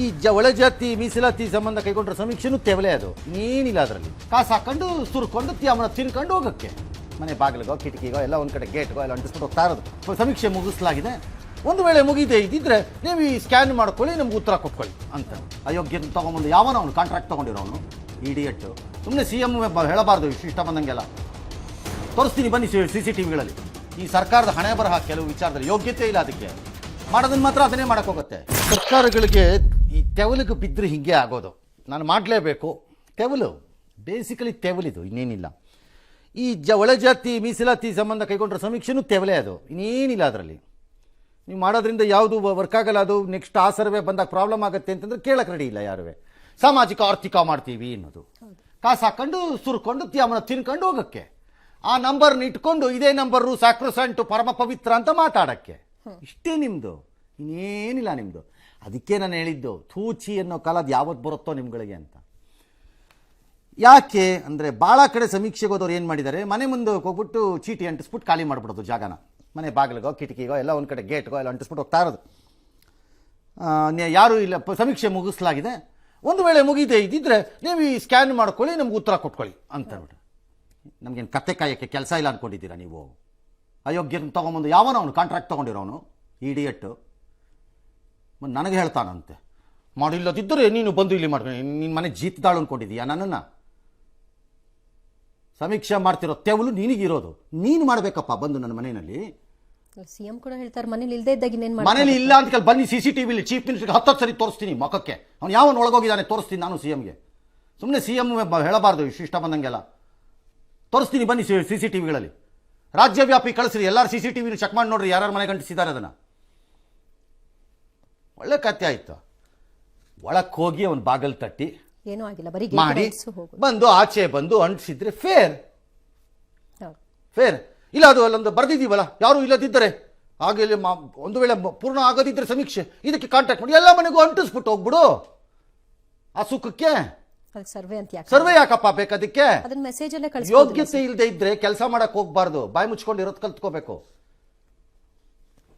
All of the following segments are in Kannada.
ಈ ಜ ಒಳಜಾತಿ ಮೀಸಲಾತಿ ಸಂಬಂಧ ಕೈಗೊಂಡ್ರ ಸಮೀಕ್ಷೆನೂ ತೆವಲೆ ಅದು. ಏನಿಲ್ಲ ಅದರಲ್ಲಿ. ಕಾಸು ಹಾಕೊಂಡು, ಸುರ್ಕೊಂಡು ಅವನ ತಿನ್ಕೊಂಡು ಹೋಗಕ್ಕೆ. ಮನೆ ಬಾಗಿಲಿಗೋ, ಕಿಟಕಿಗೋ, ಎಲ್ಲ ಒಂದು ಕಡೆ ಗೇಟ್ಗೋ ಎಲ್ಲ ಅಂಟಿಸ್ಬಿಟ್ಟು ಹೋಗ್ತಾ ಇರೋದು. ಸಮೀಕ್ಷೆ ಮುಗಿಸಲಾಗಿದೆ. ಒಂದು ವೇಳೆ ಮುಗಿದೆ ಇದ್ದಿದ್ರೆ ನೀವು ಈ ಸ್ಕ್ಯಾನ್ ಮಾಡ್ಕೊಳ್ಳಿ, ನಮ್ಗೆ ಉತ್ತರ ಕೊಟ್ಕೊಳ್ಳಿ ಅಂತ. ಅಯೋಗ್ಯ ತೊಗೊಂಬಂದು ಯಾವನ ಅವನು ಕಾಂಟ್ರಾಕ್ಟ್ ತೊಗೊಂಡಿರೋನು ಇಡಿಯಟ್ಟು ಸುಮ್ಮನೆ ಸಿ ಎಂ ಹೇಳಬಾರ್ದು, ಇಷ್ಟು ಇಷ್ಟ ಬಂದಂಗೆಲ್ಲ. ತೋರಿಸ್ತೀನಿ, ಬನ್ನಿ ಸಿ ಸಿ ಟಿ ವಿಗಳಲ್ಲಿ. ಈ ಸರ್ಕಾರದ ಹಣೆ ಬರಹ ಕೆಲವು ವಿಚಾರದಲ್ಲಿ ಯೋಗ್ಯತೆ ಇಲ್ಲ ಅದಕ್ಕೆ. ಮಾಡೋದನ್ನು ಮಾತ್ರ ಅದನ್ನೇ ಮಾಡೋಕ್ಕೋಗುತ್ತೆ ಸರ್ಕಾರಗಳಿಗೆ ಈ ತೆವಲಿಗೆ ಬಿದ್ದರೆ ಹೀಗೆ ಆಗೋದು. ನಾನು ಮಾಡಲೇಬೇಕು. ತೆವಲು ಬೇಸಿಕಲಿ ತೆವಲಿದು ಇನ್ನೇನಿಲ್ಲ. ಈ ಜ ಒಳ ಜಾತಿ ಮೀಸಲಾತಿ ಸಂಬಂಧ ಕೈಗೊಂಡ್ರೆ ಸಮೀಕ್ಷೆನೂ ತೆವಲೆ ಅದು. ಇನ್ನೇನಿಲ್ಲ ಅದರಲ್ಲಿ. ನೀವು ಮಾಡೋದ್ರಿಂದ ಯಾವುದು ವರ್ಕ್ ಆಗಲ್ಲ ಅದು ನೆಕ್ಸ್ಟ್ ಆ ಸರ್ವೆ ಬಂದಾಗ ಪ್ರಾಬ್ಲಮ್ ಆಗುತ್ತೆ ಅಂತಂದ್ರೆ ಕೇಳಕ್ಕೆ ರೆಡಿ ಇಲ್ಲ ಯಾರುವೆ. ಸಾಮಾಜಿಕ ಆರ್ಥಿಕ ಮಾಡ್ತೀವಿ ಅನ್ನೋದು. ಕಾಸು ಹಾಕೊಂಡು ಸುರ್ಕೊಂಡು ತ್ಯಾಮನ ತಿನ್ಕೊಂಡು ಹೋಗೋಕ್ಕೆ. ಆ ನಂಬರ್ನ ಇಟ್ಕೊಂಡು ಇದೇ ನಂಬರು ಸ್ಯಾಕ್ರೋಸೆಂಟು ಪರಮ ಪವಿತ್ರ ಅಂತ ಮಾತಾಡಕ್ಕೆ. ಇಷ್ಟೇ ನಿಮ್ಮದು ಇನ್ನೇನಿಲ್ಲ ನಿಮ್ಮದು ಅದಕ್ಕೆ ನಾನು ಹೇಳಿದ್ದು ಥೂಚಿ ಅನ್ನೋ ಕಾಲ ಅದು ಯಾವತ್ತು ಬರುತ್ತೋ ನಿಮ್ಗಳಿಗೆ ಅಂತ. ಯಾಕೆ ಅಂದರೆ ಭಾಳ ಕಡೆ ಸಮೀಕ್ಷೆಗೆ ಹೋದವ್ರು ಏನು ಮಾಡಿದ್ದಾರೆ? ಮನೆ ಮುಂದೆ ಹೋಗ್ಬಿಟ್ಟು ಚೀಟಿ ಅಂಟಿಸ್ಬಿಟ್ಟು ಖಾಲಿ ಮಾಡಿಬಿಡೋದು ಜಾಗನ. ಮನೆ ಬಾಗಿಲಿಗೋ, ಕಿಟಕಿಗೋ, ಎಲ್ಲ ಒಂದು ಕಡೆ ಗೇಟ್ಗೋ ಎಲ್ಲ ಅಂಟಿಸ್ಬಿಟ್ಟು ಹೋಗ್ತಾ ಇರೋದು. ಯಾರೂ ಇಲ್ಲ ಸಮೀಕ್ಷೆ ಮುಗಿಸ್ಲಾಗಿದೆ. ಒಂದು ವೇಳೆ ಮುಗಿದೆ ಇದ್ದಿದ್ರೆ ನೀವು ಈ ಸ್ಕ್ಯಾನ್ ಮಾಡ್ಕೊಳ್ಳಿ, ನಮ್ಗೆ ಉತ್ತರ ಕೊಟ್ಕೊಳ್ಳಿ ಅಂತ ಹೇಳ್ಬಿಟ್ಟು. ನಮಗೇನು ಕತ್ತೆ ಕಾಯಕ್ಕೆ ಕೆಲಸ ಇಲ್ಲ ಅಂದ್ಕೊಂಡಿದ್ದೀರಾ ನೀವು? ಅಯೋಗ್ಯನ ತೊಗೊಂಬಂದು ಯಾವನ ಅವನು ಕಾಂಟ್ರಾಕ್ಟ್ ತೊಗೊಂಡಿರೋನು ಇಡಿಯಟ್ಟು ಮತ್ತು ನನಗೆ ಹೇಳ್ತಾನಂತೆ. ಮಾಡಿಲ್ಲದಿದ್ದರೆ ನೀನು ಬಂದು ಇಲ್ಲಿ ಮಾಡ್ಕೊಂಡು ನಿನ್ನ ಮನೆ ಜೀತದಾಳು ಅಂದ್ಕೊಂಡಿದ್ದೀಯಾ ನನ್ನನ್ನು? ಸಮೀಕ್ಷೆ ಮಾಡ್ತಿರೋ ತೆವಲು ನಿನಗಿರೋದು. ನೀನು ಮಾಡಬೇಕಪ್ಪ ಬಂದು ನನ್ನ ಮನೆಯಲ್ಲಿ. ಸಿಎಂ ಕೂಡ ಹೇಳ್ತಾರೆ ಮನೇಲಿ ಇಲ್ಲದೆ ಇದ್ದಾಗ ಇನ್ನೇನ್ ಮನೇಲಿ ಇಲ್ಲ ಅಂತ ಕೇಳಿ ಬನ್ನಿ ಸಿ ಸಿ ಟಿ ವಿಲಿ ಚೀಫ್ ಮಿನಿಸ್ಟರ್ಗೆ ಹತ್ತತ್ತು ಸರಿ ತೋರಿಸ್ತೀನಿ ಮುಖಕ್ಕೆ. ಅವ್ನು ಯಾವನು ಒಳಗೋಗಿದ್ದಾನೆ ತೋರಿಸ್ತೀನಿ ನಾನು ಸಿ ಎಂಗೆ ಸುಮ್ಮನೆ ಸಿ ಎಂ ಹೇಳಬಾರ್ದು ಇಷ್ಟು ಇಷ್ಟ ಬಂದಂಗೆಲ್ಲ. ತೋರಿಸ್ತೀನಿ ಬನ್ನಿ ಸಿ ಸಿ ಟಿ ವಿಗಳಲ್ಲಿ ರಾಜ್ಯವ್ಯಾಪಿ ಕಳಿಸ್ರಿ ಎಲ್ಲರೂ ಸಿ ಸಿ ಟಿ ವಿನ ಚೆಕ್ ಮಾಡಿ ನೋಡ್ರಿ ಯಾರ್ಯಾರು ಮನೆ ಗಂಟಿಸಿದ್ದಾರೆ ಅದನ್ನು. ಒಳ್ಳೆ ಕತೆ ಆಯ್ತು. ಒಳಕ್ಕೆ ಹೋಗಿ ಅವನ್ ಬಾಗಲ್ ತಟ್ಟಿ ಏನೂ ಆಗಿಲ್ಲ ಬರೀ ಮಾಡಿ ಬಂದು ಆಚೆ ಬಂದು ಅಂಟಿಸಿದ್ರೆ ಫೇರ್ ಫೇರ್ ಇಲ್ಲ ಅದು ಅಲ್ಲೊಂದು ಬರ್ದಿದ್ದೀವಲ್ಲ ಯಾರು ಇಲ್ಲದಿದ್ದರೆ? ಹಾಗೆ ಇಲ್ಲಿ ಒಂದು ವೇಳೆ ಪೂರ್ಣ ಆಗೋದಿದ್ರೆ ಸಮೀಕ್ಷೆ. ಇದಕ್ಕೆ ಕಾಂಟ್ಯಾಕ್ಟ್ ಮಾಡಿ ಎಲ್ಲ ಮನೆಗೂ ಅಂಟಿಸ್ಬಿಟ್ಟು ಹೋಗ್ಬಿಡು. ಆ ಸುಖಕ್ಕೆ? ಸರ್ವೆ ಅಂತ ಸರ್ವೆ ಯಾಕಪ್ಪ ಬೇಕದಕ್ಕೆ ಯೋಗ್ಯತೆ ಇಲ್ಲದೆ ಇದ್ರೆ ಕೆಲಸ ಮಾಡಕ್ ಹೋಗ್ಬಾರ್ದು. ಬಾಯಿ ಮುಚ್ಕೊಂಡು ಇರೋದು ಕಲ್ತ್ಕೋಬೇಕು.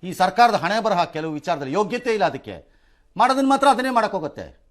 ಈ ಸರ್ಕಾರದ ಹಣೆ ಬರಹ ಕೆಲವು ವಿಚಾರದಲ್ಲಿ ಯೋಗ್ಯತೆ ಇಲ್ಲ ಅದಕ್ಕೆ. ಮಾಡೋದನ್ನು ಮಾತ್ರ ಅದನ್ನೇ ಮಾಡಕ್ ಹೋಗುತ್ತೆ.